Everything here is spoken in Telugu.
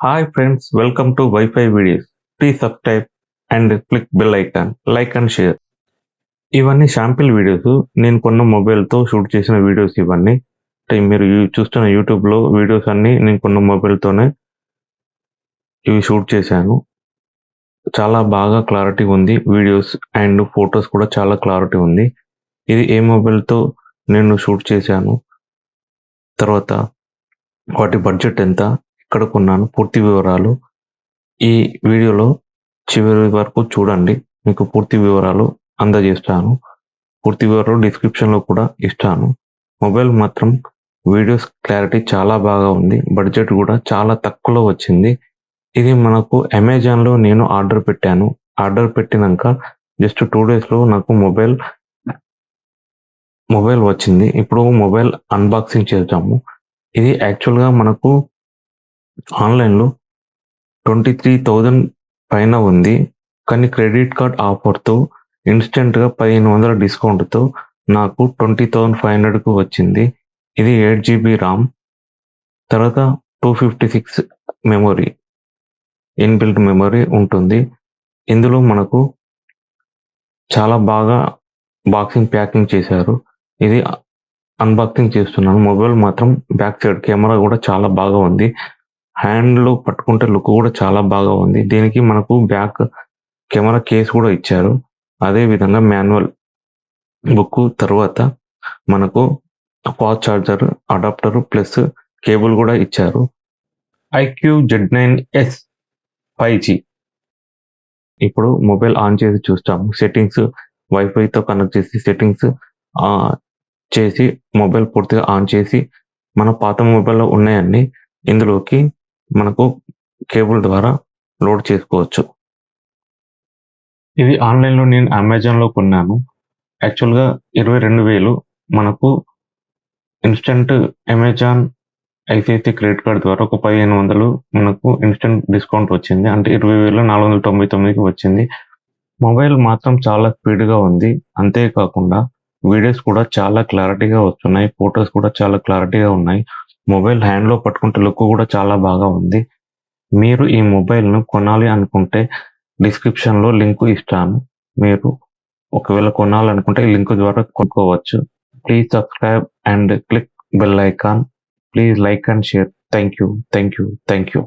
Hi friends welcome to wifi videos please subscribe and click bell icon like and share ఇవన్నీ శాంపిల్ వీడియోస్ నేను కొన్న మొబైల్తో షూట్ చేసిన వీడియోస్ ఇవన్నీ. అంటే మీరు చూస్తున్న యూట్యూబ్లో వీడియోస్ అన్నీ నేను కొన్న మొబైల్తోనే ఇవి షూట్ చేశాను. చాలా బాగా క్లారిటీ ఉంది వీడియోస్ అండ్ ఫొటోస్ కూడా చాలా క్లారిటీ ఉంది. ఇది ఏ మొబైల్తో నేను షూట్ చేశాను. తర్వాత వాటి బడ్జెట్ ఎంత? ఎక్కడ కొన్నాను పూర్తి వివరాలు ఈ వీడియోలో చివరి వరకు చూడండి. మీకు పూర్తి వివరాలు అందజేస్తాను. పూర్తి వివరాలు డిస్క్రిప్షన్లో కూడా ఇస్తాను. మొబైల్ మాత్రం వీడియోస్ క్లారిటీ చాలా బాగా ఉంది. బడ్జెట్ కూడా చాలా తక్కువలో వచ్చింది. ఇది మనకు అమెజాన్లో నేను ఆర్డర్ పెట్టాను. ఆర్డర్ పెట్టినాక జస్ట్ టూ డేస్లో నాకు మొబైల్ మొబైల్ వచ్చింది. ఇప్పుడు మొబైల్ అన్బాక్సింగ్ చేద్దాము. ఇది యాక్చువల్గా మనకు ఆన్లైన్లో ట్వంటీ త్రీ థౌజండ్ పైన ఉంది. కానీ క్రెడిట్ కార్డ్ ఆఫర్తో ఇన్స్టెంట్గా పదిహేను వందల డిస్కౌంట్తో నాకు ట్వంటీ థౌజండ్ ఫైవ్ హండ్రెడ్కు వచ్చింది. ఇది ఎయిట్ జీబీ ర్యామ్. తర్వాత two fifty six memory inbuilt memory ఉంటుంది. ఇందులో మనకు చాలా బాగా బాక్సింగ్ ప్యాకింగ్ చేశారు. ఇది అన్బాక్సింగ్ చేస్తున్నాను. మొబైల్ మాత్రం బ్యాక్ సైడ్ కెమెరా కూడా చాలా బాగా ఉంది. హ్యాండ్లో పట్టుకుంటే లుక్ కూడా చాలా బాగా ఉంది. దీనికి మనకు బ్యాక్ కెమెరా కేస్ కూడా ఇచ్చారు. అదే విధంగా మాన్యువల్ బుక్ తర్వాత మనకు fast charger adapter plus cable కూడా ఇచ్చారు. IQOO Z nine S five G ఇప్పుడు మొబైల్ ఆన్ చేసి చూస్తాము. సెట్టింగ్స్ వైఫైతో కనెక్ట్ చేసి సెట్టింగ్స్ చేసి మొబైల్ పూర్తిగా ఆన్ చేసి మన పాత మొబైల్లో ఉన్నాయన్నీ ఇందులోకి మనకు కేబుల్ ద్వారా లోడ్ చేసుకోవచ్చు. ఇది ఆన్లైన్లో నేను అమెజాన్లో కొన్నాను. యాక్చువల్గా ఇరవై రెండు వేలు మనకు instant Amazon ICICI credit card ద్వారా ఒక పదిహేను వందలు మనకు ఇన్స్టెంట్ డిస్కౌంట్ వచ్చింది. అంటే ఇరవై వేల నాలుగు వందల తొంభై తొమ్మిదికి వచ్చింది. మొబైల్ మాత్రం చాలా స్పీడ్గా ఉంది. అంతేకాకుండా వీడియోస్ కూడా చాలా క్లారిటీగా వస్తున్నాయి. ఫొటోస్ కూడా చాలా క్లారిటీగా ఉన్నాయి. మొబైల్ హ్యాండ్లో పట్టుకుంటే లుక్ కూడా చాలా బాగా ఉంది. మీరు ఈ మొబైల్ను కొనాలి అనుకుంటే డిస్క్రిప్షన్లో లింక్ ఇస్తాను. మీరు ఒకవేళ కొనాలనుకుంటే ఈ లింక్ ద్వారా కొనుక్కోవచ్చు. Please subscribe and click bell icon. Please like and share. Thank you thank you thank you